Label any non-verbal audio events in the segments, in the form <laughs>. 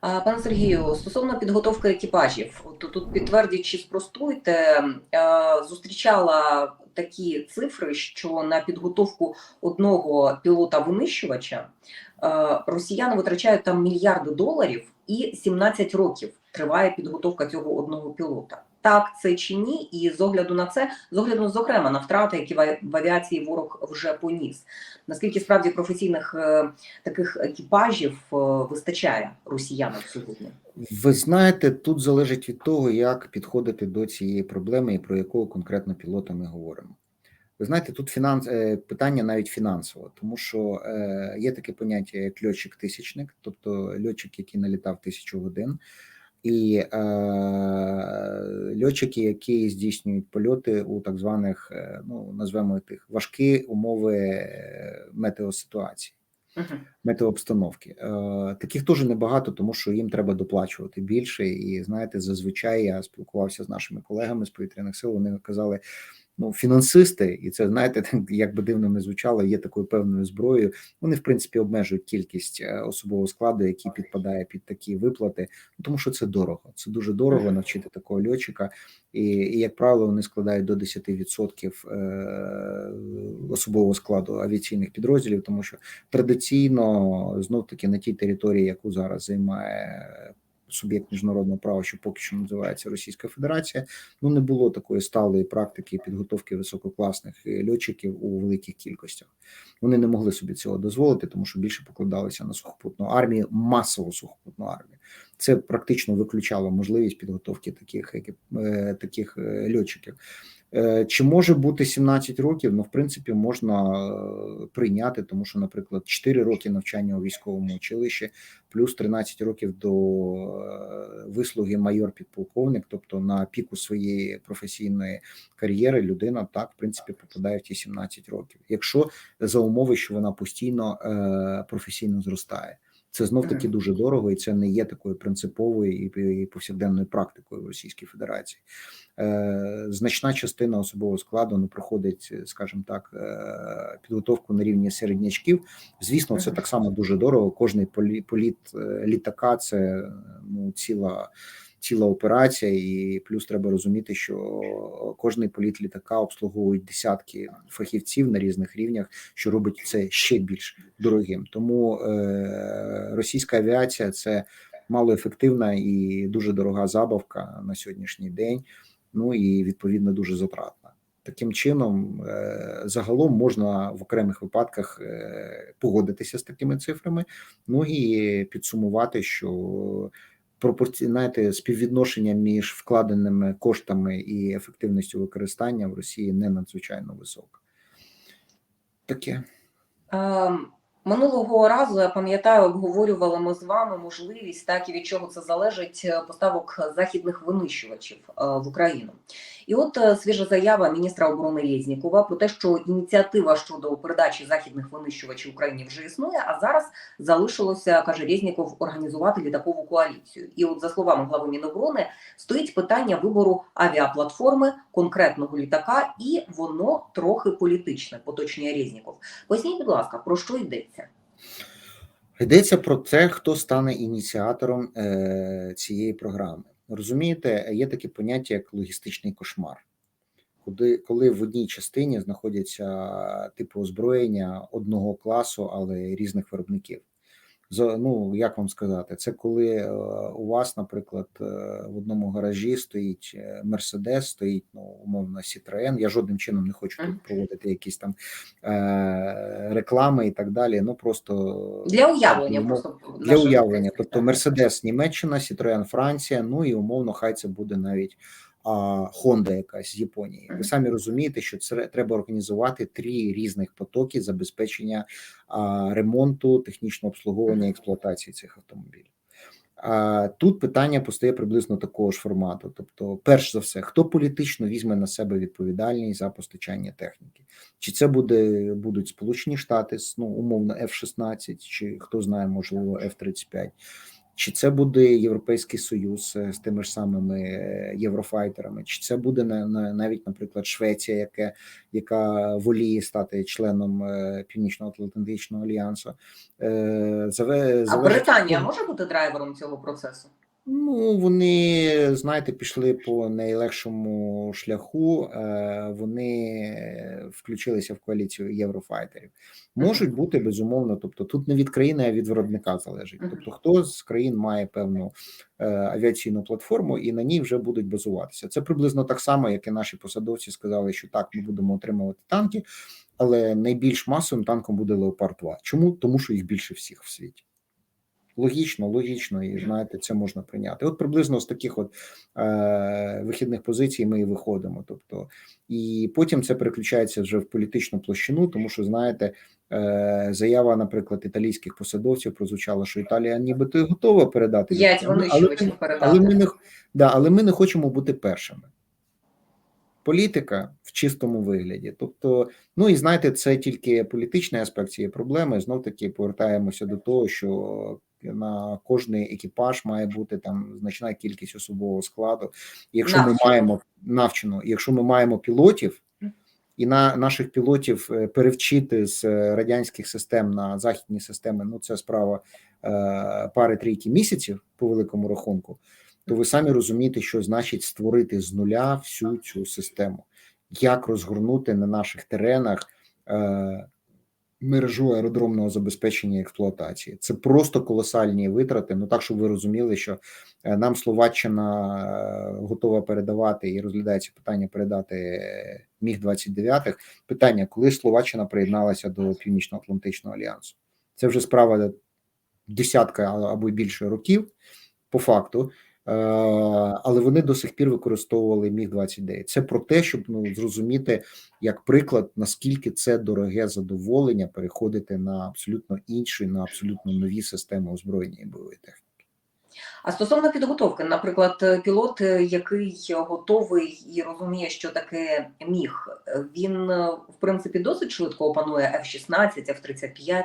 Пане Сергію, стосовно підготовки екіпажів, то тут підтвердіть чи спростуйте, зустрічала такі цифри, що на підготовку одного пілота-винищувача росіяни витрачають там мільярди доларів і 17 років триває підготовка цього одного пілота. Так, це чи ні? І з огляду на це, з огляду зокрема на втрати, які в авіації ворог вже поніс. Наскільки справді професійних е, таких екіпажів е, вистачає росіянам сьогодні? Ви знаєте, тут залежить від того, як підходити до цієї проблеми і про якого конкретно пілота ми говоримо. Ви знаєте, тут фінанс е, питання навіть фінансове, тому що е, є таке поняття як льотчик-тисячник, тобто льотчик, який налітав тисячу годин, і е, льотчики, які здійснюють польоти у так званих, е, ну назвемо тих важкі умови метеоситуації, метеоситуації Угу. метеообстановки. Е, Таких теж небагато, тому що їм треба доплачувати більше. І знаєте, зазвичай я спілкувався з нашими колегами з повітряних сил. Вони казали. Ну, фінансисти, і це знаєте, <laughs> як би дивно не звучало, є такою певною зброєю. Вони в принципі обмежують кількість е, особового складу, який підпадає під такі виплати, ну, тому що це дорого. Це дуже дорого навчити такого льотчика, і, і як правило, вони складають до 10% е, особового складу авіаційних підрозділів, тому що традиційно знов таки на тій території, яку зараз займає суб'єкт міжнародного права, що поки що називається Російська Федерація, ну не було такої сталої практики підготовки висококласних льотчиків у великих кількостях. Вони не могли собі цього дозволити, тому що більше покладалися на сухопутну армію, масову сухопутну армію. Це практично виключало можливість підготовки таких е, таких е, льотчиків. Е, Чи може бути 17 років? Ну, в принципі, можна е, прийняти, тому що, наприклад, 4 роки навчання у військовому училищі, плюс 13 років до е, вислуги майор-підполковник, тобто на піку своєї професійної кар'єри, людина так, в принципі, попадає в ті 17 років, якщо за умови, що вона постійно професійно зростає. Це знов таки дуже дорого, і це не є такою принциповою і повсякденною практикою в Російській Федерації. Е, значна частина особового складу ну, проходить, скажімо так, е, підготовку на рівні середнячків. Звісно, це так само дуже дорого. Кожний політ е, літака це ну ціла. Ціла операція, і плюс треба розуміти, що кожний політ літака обслуговують десятки фахівців на різних рівнях, що робить це ще більш дорогим. Тому е, російська авіація це малоефективна і дуже дорога забавка на сьогоднішній день. Ну і відповідно дуже затратна. Таким чином, е, загалом можна в окремих випадках е, погодитися з такими цифрами, ну і підсумувати, що пропорці... знаєте, співвідношення між вкладеними коштами і ефективністю використання в Росії не надзвичайно високе. Таке. Um... Минулого разу я пам'ятаю, обговорювали ми з вами можливість, так і від чого це залежить е, поставок західних винищувачів е, в Україну. І от е, свіжа заява міністра оборони Резнікова про те, що ініціатива щодо передачі західних винищувачів Україні вже існує. А зараз залишилося, каже Резніков, організувати літакову коаліцію. І, от за словами глави Міноборони, стоїть питання вибору авіаплатформи конкретного літака, і воно трохи політичне. Поточнює Резніков. Поясніть, будь ласка, про що йдеться? Йдеться про те, хто стане ініціатором е, цієї програми. Розумієте, є таке поняття як логістичний кошмар, куди коли в одній частині знаходяться типу озброєння одного класу, але різних виробників. Ну, як вам сказати, це коли е, у вас, наприклад, е, в одному гаражі стоїть Мерседес, стоїть ну, умовно Citroen, Я жодним чином не хочу тут проводити якісь там е, реклами і так далі. Ну просто для уявлення, ну, просто для уявлення. Тобто Мерседес Німеччина, Citroen Франція. Ну і умовно, хай це буде навіть. Honda якась з Японії. Ви самі розумієте, що це треба організувати три різних потоки забезпечення ремонту, технічного обслуговування експлуатації цих автомобілів. А тут питання постає приблизно такого ж формату. Тобто, перш за все, хто політично візьме на себе відповідальність за постачання техніки, чи це буде будуть Сполучені Штати ну умовно F-16, чи хто знає, можливо, F-35, чи це буде Європейський Союз е, з тими ж самими е, єврофайтерами, чи це буде на, на навіть, наприклад, Швеція, яка яка воліє стати членом е, Північно-Атлантичного альянсу. Заве- А Британія може бути драйвером цього процесу? Ну, вони, знаєте, пішли по найлегшому шляху. е, Вони включилися в коаліцію єврофайтерів. Можуть бути безумовно. Тобто, тут не від країни, а від виробника залежить. Тобто, хто з країн має певну е, авіаційну платформу, і на ній вже будуть базуватися. Це приблизно так само, як і наші посадовці сказали, що так, ми будемо отримувати танки, але найбільш масовим танком буде Леопард 2. Чому? Тому що їх більше всіх в світі. Логічно, логічно, і знаєте, це можна прийняти. От приблизно з таких от е, вихідних позицій ми і виходимо. Тобто, і потім це переключається вже в політичну площину, тому що знаєте, е, заява, наприклад, італійських посадовців прозвучала, що Італія нібито готова передати П'ять але, але передати. ми не да, але ми не хочемо бути першими. Політика в чистому вигляді. Тобто, ну і знаєте, це тільки політичний аспект цієї проблеми. Знов таки повертаємося до того, що на кожний екіпаж має бути там значна кількість особового складу. І Якщо ми маємо навчено, якщо ми маємо пілотів, і на наших пілотів е, перевчити з е, радянських систем на західні системи, ну це справа е, пари трійки місяців по великому рахунку, то ви самі розумієте, що значить створити з нуля всю цю систему, як розгорнути на наших теренах е, мережу аеродромного забезпечення і експлуатації. Це просто колосальні витрати. Ну так, щоб ви розуміли, що е, нам Словаччина е, готова передавати і розглядається питання передати е, міг 29 Питання, коли Словаччина приєдналася до Північно-Атлантичного альянсу? Це вже справа десятка або більше років, по факту. Е, Але вони до сих пір використовували міг 29 Це про те, щоб ну зрозуміти як приклад, наскільки це дороге задоволення переходити на абсолютно інші, на абсолютно нові системи озброєння і бойової техніки. А стосовно підготовки, наприклад, пілот, е, який готовий і розуміє, що таке міг, е, він в принципі досить швидко опанує F-16, F-35,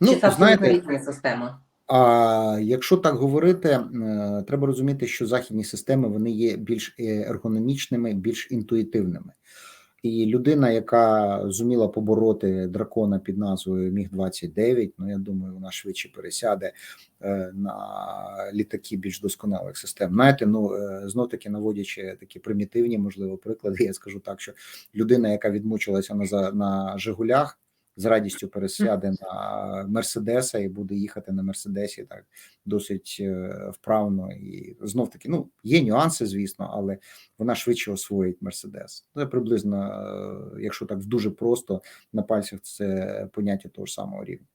Ну чи це абсолютно різні системи? А якщо так говорити, е, треба розуміти, що західні системи вони є більш е, ергономічними, більш інтуїтивними. І людина, яка зуміла побороти дракона під назвою Міг 29 ну я думаю, вона швидше пересяде е, на літаки більш досконалих систем. Знаєте, ну знов таки наводячи такі примітивні, можливо, приклади, я скажу так, що людина, яка відмучилася на за- на Жигулях, з радістю пересяде на Мерседеса і буде їхати на Мерседесі так досить е, вправно. І знов таки, ну є нюанси, звісно, але вона швидше освоїть Мерседес. Це приблизно, е, якщо так дуже просто на пальцях, це поняття того ж самого рівня.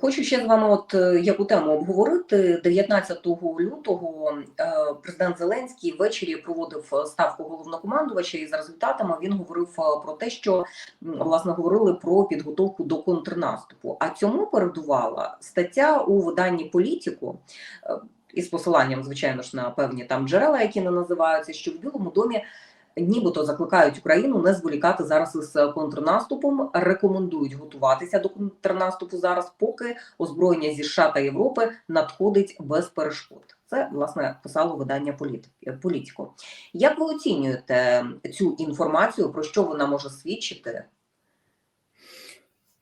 Хочу ще з вами от е, яку тему обговорити. 19 лютого е, президент Зеленський ввечері проводив е, ставку головнокомандувача, і за результатами він говорив про те, що власне говорили про підготовку до контрнаступу. А цьому передувала стаття у виданні Політіку. е, Із посиланням, звичайно ж, на певні там джерела, які не називаються, що в Білому домі нібито закликають Україну не зволікати зараз із контрнаступом, рекомендують готуватися до контрнаступу зараз, поки озброєння зі США та Європи надходить без перешкод. Це власне писало видання політико. Як ви оцінюєте цю інформацію? Про що вона може свідчити?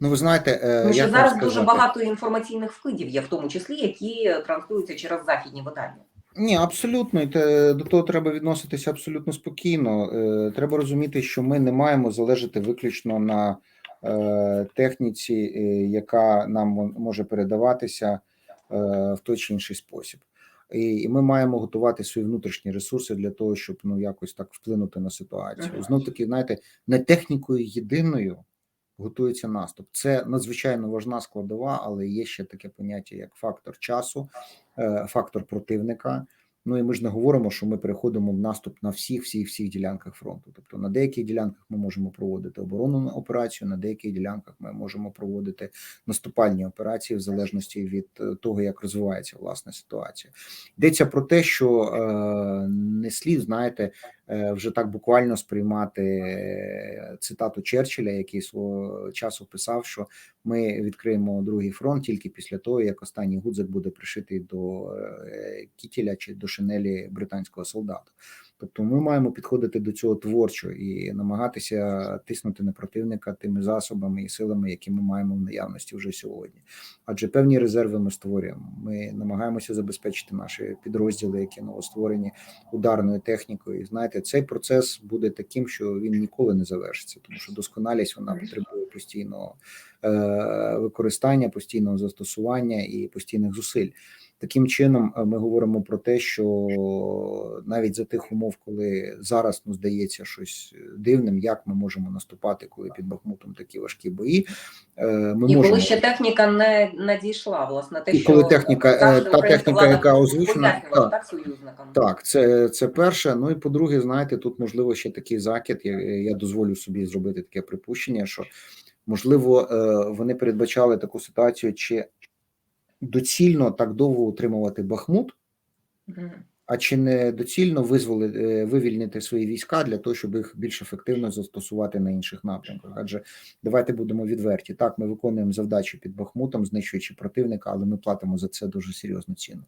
Ну, ви знаєте, е, Тому що зараз дуже багато інформаційних вкидів є, в тому числі які транслюються через західні видання. Ні, абсолютно, до того треба відноситися абсолютно спокійно. Е, Треба розуміти, що ми не маємо залежати виключно на е, техніці, е, яка нам може передаватися в той чи інший спосіб. І, ми маємо готувати свої внутрішні ресурси для того, щоб ну якось так вплинути на ситуацію. Знов таки, знаєте, не технікою єдиною готується наступ. Це надзвичайно важна складова, але є ще таке поняття як фактор часу, фактор противника. Ну і ми ж не говоримо, що ми переходимо в наступ на всіх, всіх, всіх ділянках фронту. Тобто на деяких ділянках ми можемо проводити оборонну операцію, на деяких ділянках ми можемо проводити наступальні операції в залежності від е, того, як розвивається власна ситуація. Йдеться про те, що е, не слід, знаєте, е, вже так буквально сприймати е, цитату Черчилля, який свого часу писав, що ми відкриємо другий фронт тільки після того, як останній гудзик буде пришитий до е, кітіля чи до шинелі британського солдата. Тобто, ми маємо підходити до цього творчо і намагатися тиснути на противника тими засобами і силами, які ми маємо в наявності вже сьогодні. Адже певні резерви ми створюємо. Ми намагаємося забезпечити наші підрозділи, які новостворені ударною технікою. І знаєте, цей процес буде таким, що він ніколи не завершиться, тому що досконалість вона потребує постійного е, використання, постійного застосування і постійних зусиль. Таким чином, е, ми говоримо про те, що навіть за тих умов, коли зараз ну здається щось дивним, як ми можемо наступати, коли під Бахмутом такі важкі бої. е, Ми І можемо коли ще техніка не надійшла, власне, те, І що коли техніка, е, та техніка, яка озвучена, пояснювала, так. так союзникам. Так, це, це перше. Ну і по-друге, знаєте, тут можливо ще такий закид. Я, я дозволю собі зробити таке припущення, що можливо е, вони передбачали таку ситуацію, чи доцільно так довго утримувати Бахмут, а чи не доцільно визволи, е, вивільнити свої війська для того, щоб їх більш ефективно застосувати на інших напрямках? Адже давайте будемо відверті. Так, ми виконуємо завдачі під Бахмутом, знищуючи противника, але ми платимо за це дуже серйозну ціну.